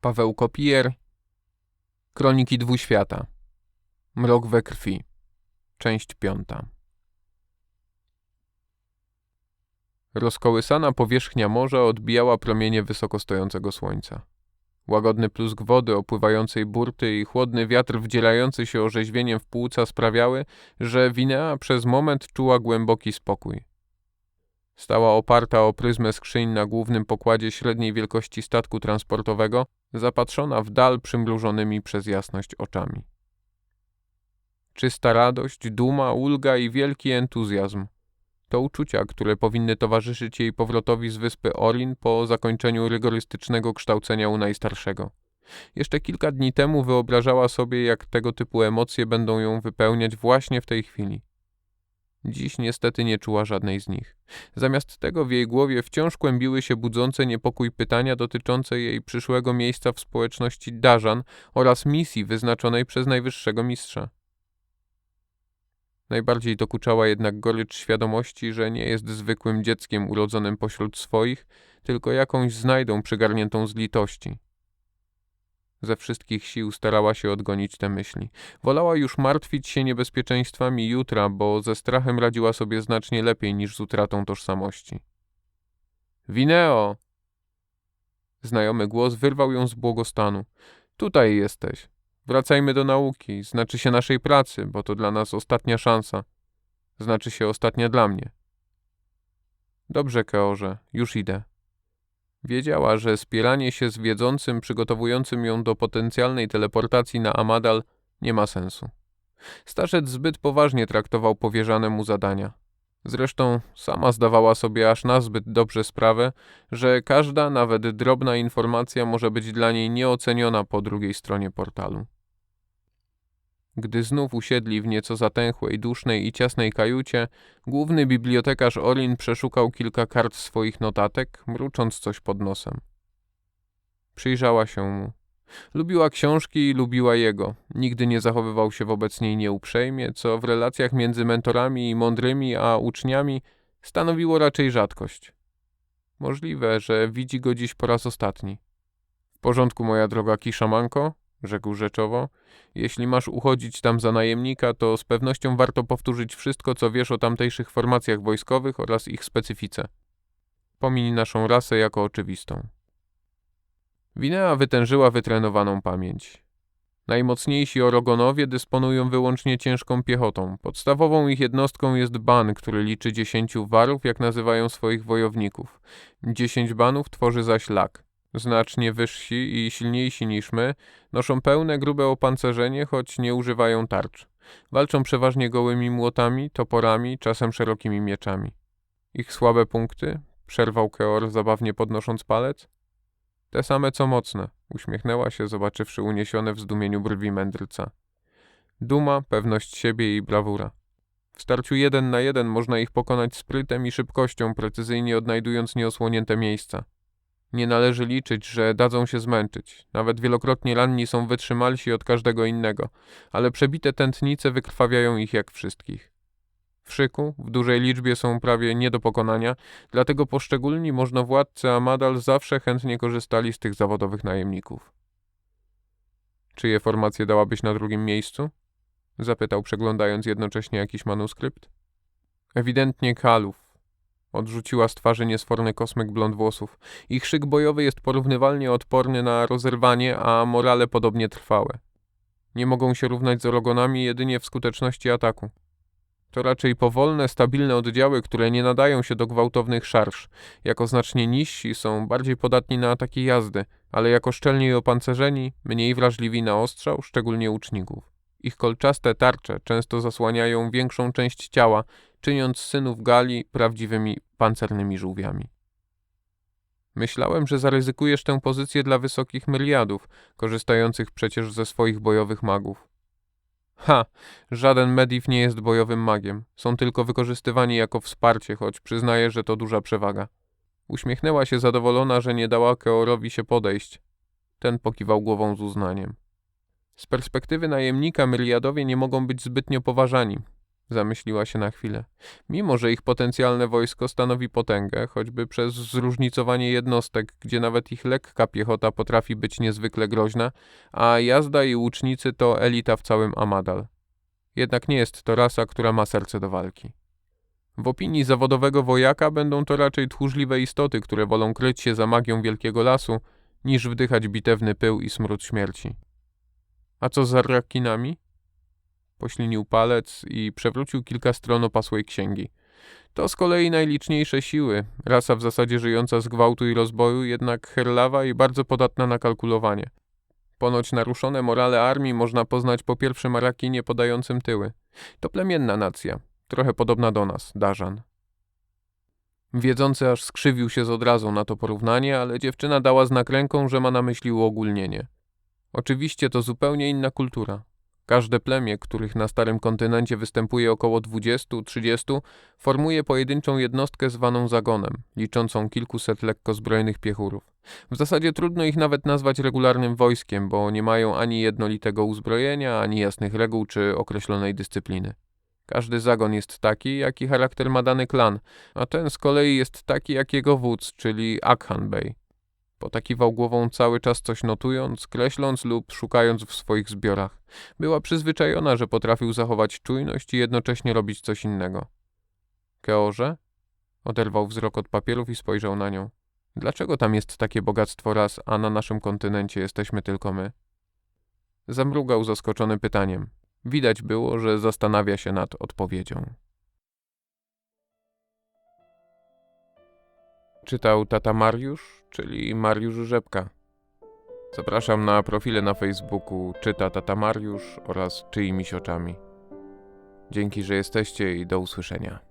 Paweł Kopier Kroniki Dwuświata Mrok we krwi Część piąta Rozkołysana powierzchnia morza odbijała promienie wysoko stojącego słońca. Łagodny plusk wody opływającej burty i chłodny wiatr wdzielający się orzeźwieniem w płuca sprawiały, że Winea przez moment czuła głęboki spokój. Stała oparta o pryzmę skrzyń na głównym pokładzie średniej wielkości statku transportowego, zapatrzona w dal przymrużonymi przez jasność oczami. Czysta radość, duma, ulga i wielki entuzjazm to uczucia, które powinny towarzyszyć jej powrotowi z wyspy Orin po zakończeniu rygorystycznego kształcenia u najstarszego. Jeszcze kilka dni temu wyobrażała sobie, jak tego typu emocje będą ją wypełniać właśnie w tej chwili. Dziś niestety nie czuła żadnej z nich. Zamiast tego w jej głowie wciąż kłębiły się budzące niepokój pytania dotyczące jej przyszłego miejsca w społeczności Dażan oraz misji wyznaczonej przez najwyższego mistrza. Najbardziej dokuczała jednak gorycz świadomości, że nie jest zwykłym dzieckiem urodzonym pośród swoich, tylko jakąś znajdą przygarniętą z litości. Ze wszystkich sił starała się odgonić te myśli. Wolała już martwić się niebezpieczeństwami jutra, bo ze strachem radziła sobie znacznie lepiej niż z utratą tożsamości. Wineo! Znajomy głos wyrwał ją z błogostanu. Tutaj jesteś. Wracajmy do nauki, znaczy się naszej pracy, bo to dla nas ostatnia szansa. Znaczy się ostatnia dla mnie. Dobrze, Keorze, już idę. Wiedziała, że spieranie się z wiedzącym, przygotowującym ją do potencjalnej teleportacji na Amadal nie ma sensu. Starzec zbyt poważnie traktował powierzane mu zadania. Zresztą sama zdawała sobie aż nazbyt dobrze sprawę, że każda, nawet drobna informacja może być dla niej nieoceniona po drugiej stronie portalu. Gdy znów usiedli w nieco zatęchłej, dusznej i ciasnej kajucie, główny bibliotekarz Orin przeszukał kilka kart swoich notatek, mrucząc coś pod nosem. Przyjrzała się mu. Lubiła książki i lubiła jego. Nigdy nie zachowywał się wobec niej nieuprzejmie, co w relacjach między mentorami i mądrymi a uczniami stanowiło raczej rzadkość. Możliwe, że widzi go dziś po raz ostatni. W porządku, moja droga kiszamanko? Rzekł rzeczowo. Jeśli masz uchodzić tam za najemnika, to z pewnością warto powtórzyć wszystko, co wiesz o tamtejszych formacjach wojskowych oraz ich specyfice. Pomiń naszą rasę jako oczywistą. Winea wytężyła wytrenowaną pamięć. Najmocniejsi Orogonowie dysponują wyłącznie ciężką piechotą. Podstawową ich jednostką jest ban, który liczy dziesięciu warów, jak nazywają swoich wojowników. Dziesięć banów tworzy zaś lak znacznie wyżsi i silniejsi niż my, noszą pełne grube opancerzenie, choć nie używają tarcz. Walczą przeważnie gołymi młotami, toporami, czasem szerokimi mieczami. Ich słabe punkty? Przerwał Keor, zabawnie podnosząc palec. Te same co mocne, uśmiechnęła się, zobaczywszy uniesione w zdumieniu brwi mędrca. Duma, pewność siebie i brawura. W starciu jeden na jeden można ich pokonać sprytem i szybkością, precyzyjnie odnajdując nieosłonięte miejsca. Nie należy liczyć, że dadzą się zmęczyć. Nawet wielokrotnie ranni są wytrzymalsi od każdego innego, ale przebite tętnice wykrwawiają ich jak wszystkich. W szyku w dużej liczbie są prawie nie do pokonania, dlatego poszczególni możnowładcy Amadal zawsze chętnie korzystali z tych zawodowych najemników. Czyje formacje dałabyś na drugim miejscu? Zapytał, przeglądając jednocześnie jakiś manuskrypt. Ewidentnie Kalów, Odrzuciła z twarzy niesforny kosmyk blond włosów. Ich szyk bojowy jest porównywalnie odporny na rozerwanie, a morale podobnie trwałe. Nie mogą się równać z orogonami jedynie w skuteczności ataku. To raczej powolne, stabilne oddziały, które nie nadają się do gwałtownych szarż. Jako znacznie niżsi są bardziej podatni na ataki jazdy, ale jako szczelniej opancerzeni, mniej wrażliwi na ostrzał, szczególnie łuczników. Ich kolczaste tarcze często zasłaniają większą część ciała, czyniąc synów Gali prawdziwymi pancernymi żółwiami. Myślałem, że zaryzykujesz tę pozycję dla wysokich myriadów, korzystających przecież ze swoich bojowych magów. Ha, żaden Medivh nie jest bojowym magiem. Są tylko wykorzystywani jako wsparcie, choć przyznaję, że to duża przewaga. Uśmiechnęła się zadowolona, że nie dała Keorowi się podejść. Ten pokiwał głową z uznaniem. Z perspektywy najemnika myriadowie nie mogą być zbytnio poważani. Zamyśliła się na chwilę. Mimo, że ich potencjalne wojsko stanowi potęgę, choćby przez zróżnicowanie jednostek, gdzie nawet ich lekka piechota potrafi być niezwykle groźna, a jazda i łucznicy to elita w całym Amadal. Jednak nie jest to rasa, która ma serce do walki. W opinii zawodowego wojaka będą to raczej tchórzliwe istoty, które wolą kryć się za magią wielkiego lasu, niż wdychać bitewny pył i smród śmierci. A co z arrakinami? Poślinił palec i przewrócił kilka stron opasłej księgi. To z kolei najliczniejsze siły, rasa w zasadzie żyjąca z gwałtu i rozboju, jednak herlawa i bardzo podatna na kalkulowanie. Ponoć naruszone morale armii można poznać po pierwszym Arakinie podającym tyły. To plemienna nacja, trochę podobna do nas, Darzan. Wiedzący aż skrzywił się z odrazą na to porównanie, ale dziewczyna dała znak ręką, że ma na myśli uogólnienie. Oczywiście to zupełnie inna kultura. Każde plemię, których na starym kontynencie występuje około 20-30, formuje pojedynczą jednostkę zwaną zagonem, liczącą kilkuset lekko zbrojnych piechurów. W zasadzie trudno ich nawet nazwać regularnym wojskiem, bo nie mają ani jednolitego uzbrojenia, ani jasnych reguł czy określonej dyscypliny. Każdy zagon jest taki, jaki charakter ma dany klan, a ten z kolei jest taki jak jego wódz, czyli Akhan Bey. Potakiwał głową cały czas coś notując, kreśląc lub szukając w swoich zbiorach. Była przyzwyczajona, że potrafił zachować czujność i jednocześnie robić coś innego. Keorze? Oderwał wzrok od papierów i spojrzał na nią. Dlaczego tam jest takie bogactwo ras, a na naszym kontynencie jesteśmy tylko my? Zamrugał zaskoczony pytaniem. Widać było, że zastanawia się nad odpowiedzią. Czytał tata Mariusz, czyli Mariusz Rzepka. Zapraszam na profile na Facebooku Czyta Tata Mariusz oraz Czyimiś Oczami. Dzięki, że jesteście i do usłyszenia.